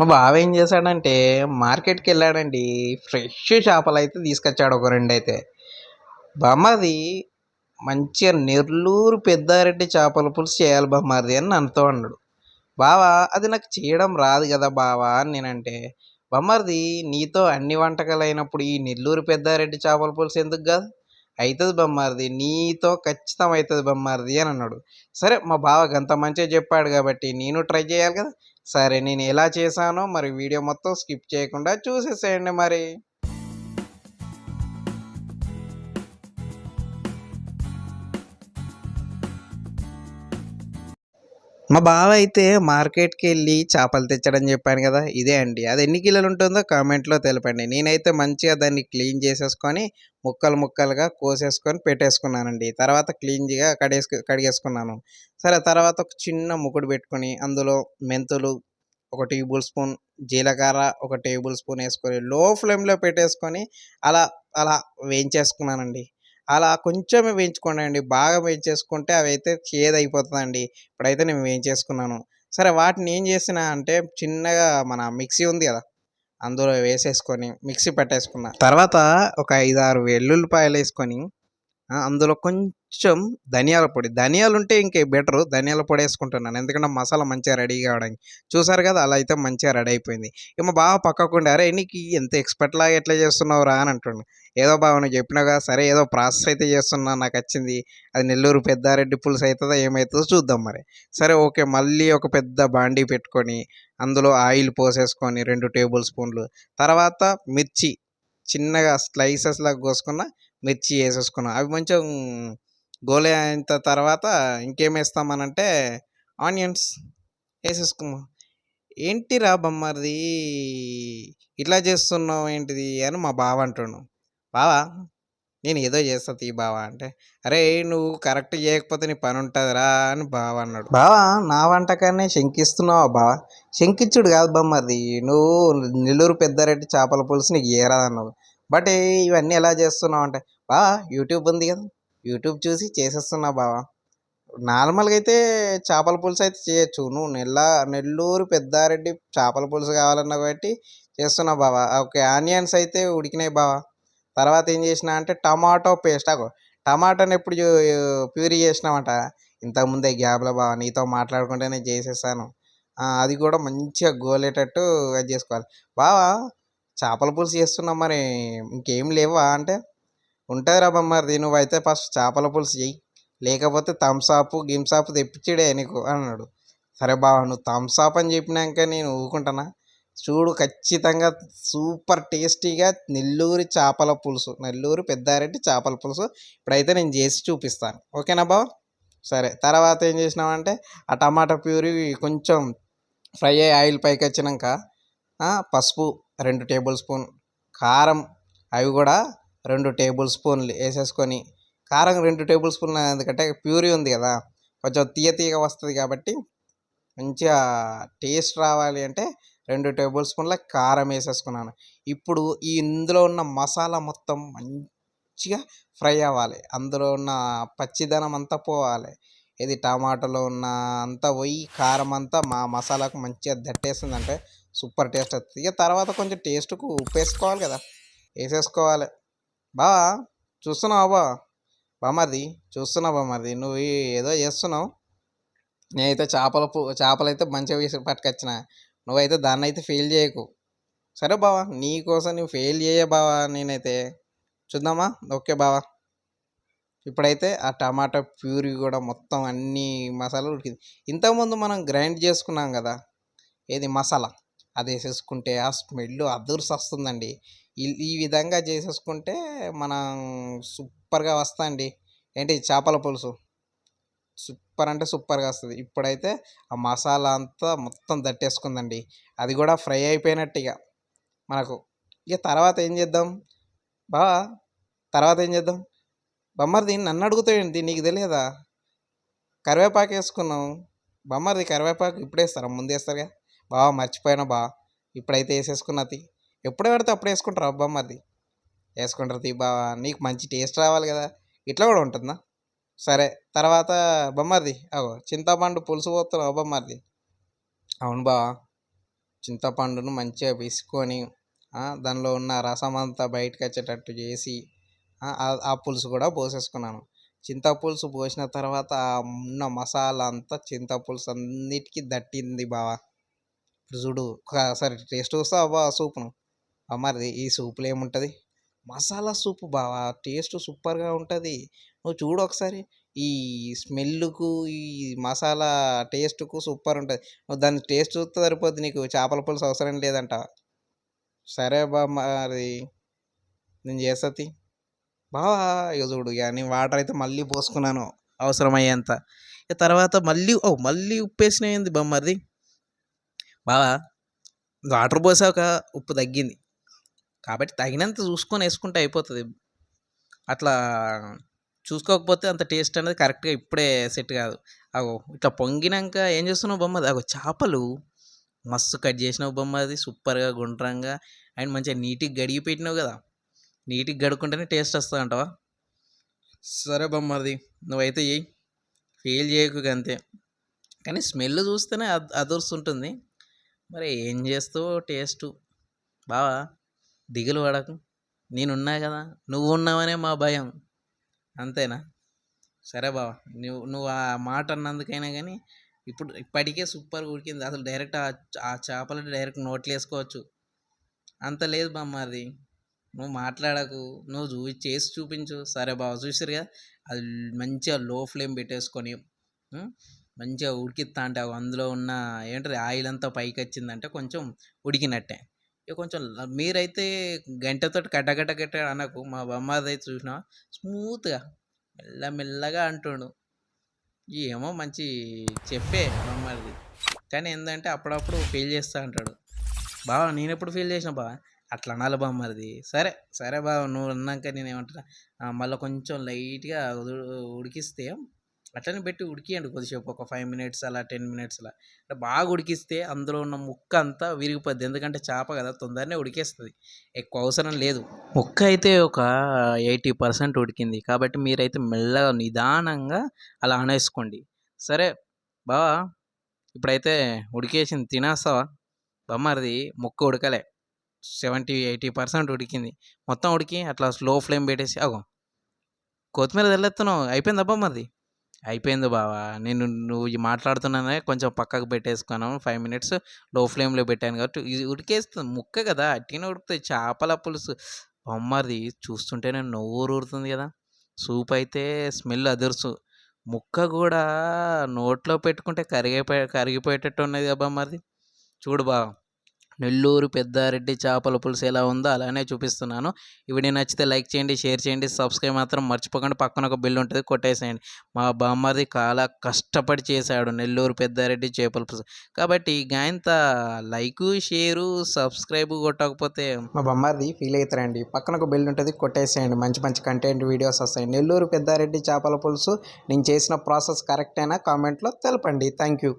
మా బావ ఏం చేశాడంటే మార్కెట్కి వెళ్ళాడండి. ఫ్రెష్ చేపలు అయితే తీసుకొచ్చాడు ఒక రెండు అయితే. బామ్మది మంచిగా నెల్లూరు పెద్దారెడ్డి చేపల పులుసు చేయాలి బామ్మది అని నాతో అన్నాడు. బావా అది నాకు చేయడం రాదు కదా బావా అని నేనంటే బొమ్మరిది నీతో అన్ని వంటకాలు అయినప్పుడు ఈ నెల్లూరు పెద్దారెడ్డి చేపల పులుసు ఎందుకు కాదు? అవుతుంది బొమ్మారిది నీతో ఖచ్చితం అవుతుంది బొమ్మారిది అని అన్నాడు. సరే మా బావ గంత మంచిగా చెప్పాడు కాబట్టి నేను ట్రై చేయాలి కదా. సరే నేను ఎలా చేశానో మరి వీడియో మొత్తం స్కిప్ చేయకుండా చూసేసేయండి మరి. మా బావ అయితే మార్కెట్కి వెళ్ళి చేపలు తెచ్చడం చెప్పాను కదా ఇదే అండి. అది ఎన్ని కిలోలు ఉంటుందో కామెంట్లో తెలపండి. నేనైతే మంచిగా దాన్ని క్లీన్ చేసేసుకొని ముక్కలు ముక్కలుగా కోసేసుకొని పెట్టేసుకున్నానండి. తర్వాత క్లీన్గా కడేసుకు కడిగేసుకున్నాను. సరే తర్వాత ఒక చిన్న ముకుడు పెట్టుకొని అందులో మెంతులు ఒక టేబుల్ స్పూన్ జీలకర్ర ఒక టేబుల్ స్పూన్ వేసుకొని లో ఫ్లేమ్లో పెట్టేసుకొని అలా అలా వేయించేసుకున్నానండి. అలా కొంచెమే వేయించుకోండి అండి. బాగా వేయించేసుకుంటే అవి అయితే చేదు అయిపోతుందండి ఇప్పుడైతే నేను వేయించేసుకున్నాను. సరే వాటిని ఏం చేసిన అంటే చిన్నగా మన మిక్సీ ఉంది కదా అందులో వేసేసుకొని మిక్సీ పెట్టేసుకున్నా. తర్వాత ఒక ఐదు ఆరు వెల్లుల్లిపాయలు వేసుకొని అందులో కొంచెం ధనియాల పొడి. ధనియాలు ఉంటే ఇంకే బెటర్. ధనియాల పొడి వేసుకుంటున్నాను. ఎందుకంటే మసాలా మంచిగా రెడీ కావడానికి. చూసారు కదా అలా అయితే మంచిగా రెడీ అయిపోయింది. ఇక మా బావ పక్కకుండే అరే నీకు ఎంత ఎక్స్పర్ట్ లాగా ఎట్లా చేస్తున్నావు రా అని అంటుండు. ఏదో బావ నువ్వు చెప్పినావుగా సరే ఏదో ప్రాసెస్ అయితే చేస్తున్నా నాకు వచ్చింది. అది నెల్లూరు పెద్దారెడ్డి పులుసు అవుతుందో ఏమవుతుందో చూద్దాం మరి. సరే ఓకే మళ్ళీ ఒక పెద్ద బాండీ పెట్టుకొని అందులో ఆయిల్ పోసేసుకొని రెండు టేబుల్ స్పూన్లు. తర్వాత మిర్చి. చిన్నగా స్లైసెస్ లాగా కోసుకున్న మిర్చి వేసేసుకున్నాం. అవి కొంచెం గోలే అయిన తర్వాత ఇంకేం వేస్తామనంటే ఆనియన్స్ వేసేసుకున్నాం. ఏంటిరా బొమ్మది ఇట్లా చేస్తున్నావు ఏంటిది? అని మా బావ అంటున్నాం బావా నేను ఏదో చేస్తా తీ బావా అంటే అరే నువ్వు కరెక్ట్ చేయకపోతే నీ పని ఉంటుందిరా అని బావ అన్నాడు. బావా నా వంటకాన్ని శంకిస్తున్నావా బావా? శంకించుడు కాదు బొమ్మరిది నువ్వు నెల్లూరు పెద్దారెడ్డి చేపల పులుసు నీకు ఏరాదన్నావు. బట్ ఇవన్నీ ఎలా చేస్తున్నావు అంటే బావా యూట్యూబ్ ఉంది కదా యూట్యూబ్ చూసి చేసేస్తున్నా బావా. నార్మల్గా అయితే చేపల పులుసు అయితే చేయొచ్చు. నువ్వు నెల్ల నెల్లూరు పెద్దారెడ్డి చేపల పులుసు కావాలన్నా కాబట్టి చేస్తున్నావు బావా. ఓకే ఆనియన్స్ అయితే ఉడికినాయి బావా. తర్వాత ఏం చేసిన అంటే టమాటో పేస్ట్. అగో టమాటాని ఎప్పుడు ప్యూరీ చేసినామంట ఇంతకుముందే గ్యాప్లో బావ నీతో మాట్లాడుకుంటేనే చేసేసాను. అది కూడా మంచిగా గోలేటట్టు అది చేసుకోవాలి. బావా చేపల పులుసు చేస్తున్నాం మరి. ఇంకేం లేవా అంటే ఉంటుంది రా నువ్వు అయితే ఫస్ట్ చేపల పులుసు చెయ్యి. లేకపోతే థమ్సాప్ గిమ్సాప్ తెప్పించడే నీకు అన్నాడు. సరే బావా నువ్వు థమ్సాప్ అని చెప్పినాక నేను ఊరుకుంటానా? చూడు ఖచ్చితంగా సూపర్ టేస్టీగా నెల్లూరి చేపల పులుసు. నెల్లూరు పెద్దారెడ్డి చేపల పులుసు. ఇప్పుడైతే నేను చేసి చూపిస్తాను. ఓకేనా బావ? సరే తర్వాత ఏం చేసినామంటే ఆ టమాటా ప్యూరీ కొంచెం ఫ్రై అయ్యి ఆయిల్ పైకి వచ్చినాక పసుపు రెండు టేబుల్ స్పూన్ కారం అవి కూడా రెండు టేబుల్ స్పూన్లు వేసేసుకొని కారం రెండు టేబుల్ స్పూన్లు ఎందుకంటే ప్యూరీ ఉంది కదా కొంచెం తీయ తీయగా వస్తుంది కాబట్టి మంచిగా టేస్ట్ రావాలి అంటే రెండు టేబుల్ స్పూన్ల కారం వేసేసుకున్నాను. ఇప్పుడు ఈ ఇందులో ఉన్న మసాలా మొత్తం మంచిగా ఫ్రై అవ్వాలి. అందులో ఉన్న పచ్చిదనం అంతా పోవాలి. ఇది టమాటాలో ఉన్న అంతా పోయి కారం అంతా మా మసాలాకు మంచిగా దట్టేసిందంటే సూపర్ టేస్ట్ వస్తుంది. ఇక తర్వాత కొంచెం టేస్ట్కు ఉప్పు వేసుకోవాలి కదా. వేసేసుకోవాలి. బావా చూస్తున్నావు బా? బామ్మది చూస్తున్నావు బామ్మది నువ్వు ఏదో చేస్తున్నావు. నేనైతే చేపల పు చేపలు అయితే మంచిగా వేసి పట్టుకొచ్చిన. నువ్వైతే దాన్ని అయితే ఫెయిల్ చేయకు. సరే బావా నీకోసం నువ్వు ఫెయిల్ చేయ బావా నేనైతే చూద్దామా? ఓకే బావా. ఇప్పుడైతే ఆ టమాటా ప్యూరీ కూడా మొత్తం అన్ని మసాలాలు ఉడికింది. ఇంతకుముందు మనం గ్రైండ్ చేసుకున్నాం కదా ఏది మసాలా? అది వేసేసుకుంటే ఆ స్మెల్ అదుర్స్ వస్తుందండి ఈ ఈ విధంగా చేసేసుకుంటే మనం సూపర్గా వస్తాయండి. ఏంటి చేపల పులుసు? సూపర్ అంటే సూపర్గా వస్తుంది. ఇప్పుడైతే ఆ మసాలా అంతా మొత్తం దట్టేసుకుందండి అది కూడా ఫ్రై అయిపోయినట్టు ఇక మనకు. ఇక తర్వాత ఏం చేద్దాం? బా తర్వాత ఏం చేద్దాం? బొమ్మరిది నన్ను అడుగుతాయండి నీకు తెలియదా? కరివేపాకు వేసుకున్నాం. బొమ్మరిది కరివేపాకు ఇప్పుడు వేస్తారా? ముందు వేస్తారుగా బావా మర్చిపోయినా బా. ఇప్పుడైతే వేసేసుకున్నది ఎప్పుడు పెడితే అప్పుడు వేసుకుంటారా బొమ్మరిది? వేసుకుంటారు తీ బావా. నీకు మంచి టేస్ట్ రావాలి కదా. ఇట్లా కూడా ఉంటుందా? సరే తర్వాత బొమ్మరిది. అగో చింతపండు పులుసు పోతున్నావు బొమ్మరిది. అవును బావా. చింతపండును మంచిగా పిసుకొని దానిలో ఉన్న రసం అంతా బయటకు వచ్చేటట్టు చేసి ఆ, పులుసు కూడా పోసేసుకున్నాను. చింతపులుసు పోసిన తర్వాత ఉన్న మసాలా అంతా చింతపులుసు అన్నిటికీ దట్టింది బావా. ఇప్పుడు చూడు ఒకసారి టేస్ట్ వస్తావా బావా సూప్ను? మరి ఈ సూపులో ఏముంటుంది? మసాలా సూప్ బావా టేస్ట్ సూపర్గా ఉంటుంది. నువ్వు చూడు ఒకసారి. ఈ స్మెల్కు ఈ మసాలా టేస్ట్కు సూపర్ ఉంటుంది. నువ్వు దాని టేస్ట్ చూస్తే సరిపోద్ది నీకు. చేపల పులుసు అవసరం లేదంట. సరే బా మరి. నేను చేస్తుంది బావా ఇక చూడు ఇక నేను వాటర్ అయితే మళ్ళీ పోసుకున్నాను. అవసరమయ్యేంత. ఇక తర్వాత మళ్ళీ ఓ మళ్ళీ ఉప్పు వేసినాయింది బొమ్మది బావా వాటర్ పోసాక ఉప్పు తగ్గింది. కాబట్టి తగినంత చూసుకొని వేసుకుంటే అయిపోతుంది. అట్లా చూసుకోకపోతే అంత టేస్ట్ అనేది కరెక్ట్గా ఇప్పుడే సెట్ కాదు. అగో ఇట్లా పొంగినాక ఏం చేస్తున్నావు బొమ్మది అగో చేపలు. మస్తు కట్ చేసినావు బొమ్మ అది. సూపర్గా గుండ్రంగా. అండ్ మంచిగా నీట్గా గడిగి పెట్టినావు కదా. నీట్గా గడుకుంటేనే టేస్ట్ వస్తుంది అంటవా? సరే బొమ్మది నువ్వైతే చేయి ఫెయిల్ చేయకు అంతే కానీ స్మెల్ చూస్తేనే అద్ అదురుస్తుంటుంది. మరి ఏం చేస్తావో టేస్ట్. బావా దిగులు పడకు. నేనున్నా కదా. నువ్వు ఉన్నావనే మా భయం. అంతేనా? సరే బావ నువ్వు నువ్వు ఆ మాట అన్నందుకైనా కానీ ఇప్పుడు ఇప్పటికే సూపర్ ఉడికింది. అసలు డైరెక్ట్ ఆ చేపలు డైరెక్ట్ నోట్లు వేసుకోవచ్చు. అంత లేదు బామ్మ నువ్వు మాట్లాడకు నువ్వు చూ చేసి చూపించు. సరే బావ చూసిరుగా అది మంచిగా లో ఫ్లేమ్ పెట్టేసుకొని మంచిగా ఉడికిస్తా అంటే అందులో ఉన్న ఏంటది ఆయిల్ అంతా పైకి వచ్చిందంటే కొంచెం ఉడికినట్టే. ఇక కొంచెం మీరైతే గంటతో గడ్డగడ్డ కట్ట అనకు. మా బొమ్మది అయితే చూసినా స్మూత్గా మెల్లమెల్లగా అంటుండు. ఏమో మంచి చెప్పే బొమ్మది. కానీ ఏంటంటే అప్పుడప్పుడు ఫెయిల్ చేస్తా అంటాడు. బావా నేను ఎప్పుడు ఫెయిల్ చేసిన బావా అట్లా అనాలి బామ్మది. సరే సరే బావ నువ్వు అన్నాక నేను ఏమంటున్నా మళ్ళీ కొంచెం లైట్గా ఉడికిస్తే అట్లనే పెట్టి ఉడికియండి కొద్దిసేపు ఒక ఫైవ్ మినిట్స్ అలా టెన్ మినిట్స్ అలా. అంటే బాగా ఉడికిస్తే అందులో ఉన్న ముక్క అంతా విరిగిపోద్ది. ఎందుకంటే చేప కదా తొందరనే ఉడికేస్తుంది. ఎక్కువ అవసరం లేదు. ముక్క అయితే ఒక ఎయిటీ పర్సెంట్ ఉడికింది. కాబట్టి మీరైతే మెల్లగా నిదానంగా అలా అనేసుకోండి సరే బావా ఇప్పుడైతే ఉడికేసింది తినేస్తావా? బొమ్మరిది ముక్క ఉడకలే. సెవెంటీ ఎయిటీ పర్సెంట్ ఉడికింది. మొత్తం ఉడికి అట్లా స్లో ఫ్లేమ్ పెట్టేసి అగో కొత్తిమీర తెల్లెత్తున్నావు. అయిపోయిందబ్బా మరిది అయిపోయింది బావా. నేను నువ్వు మాట్లాడుతున్నానే కొంచెం పక్కకు పెట్టేసుకున్నాను. ఫైవ్ మినిట్స్లో ఫ్లేమ్లో పెట్టాను కాబట్టి ఇది ఉడికేస్తుంది. ముక్క కదా అట్టిన ఉడుకుతుంది చేపల పులుసు. బొమ్మది చూస్తుంటేనే నోరు ఊరుతుంది కదా. సూప్ అయితే స్మెల్ అదుర్సు. ముక్క కూడా నోట్లో పెట్టుకుంటే కరిగిపోయే కరిగిపోయేటట్టు ఉన్నది కదా బొమ్మది చూడు బావ. నెల్లూరు పెద్దారెడ్డి చేపల పులుసు ఎలా ఉందో అలానే చూపిస్తున్నాను. ఈ వీడియో నచ్చితే లైక్ చేయండి షేర్ చేయండి సబ్స్క్రైబ్ మాత్రం మర్చిపోకండి. పక్కన ఒక బిల్ ఉంటుంది కొట్టేసేయండి. మా బామ్మది చాలా కష్టపడి చేశాడు నెల్లూరు పెద్దారెడ్డి చేపల పులుసు. కాబట్టి గాయంత లైక్ షేరు సబ్స్క్రైబ్ కొట్టకపోతే మా బొమ్మది ఫీల్ అవుతారండి పక్కన ఒక బిల్ ఉంటుంది కొట్టేసేయండి. మంచి మంచి కంటెంట్ వీడియోస్ వస్తాయి. నెల్లూరు పెద్దారెడ్డి చేపల పులుసు నేను చేసిన ప్రాసెస్ కరెక్ట్ అయినా కామెంట్లో తెలపండి. Thank you.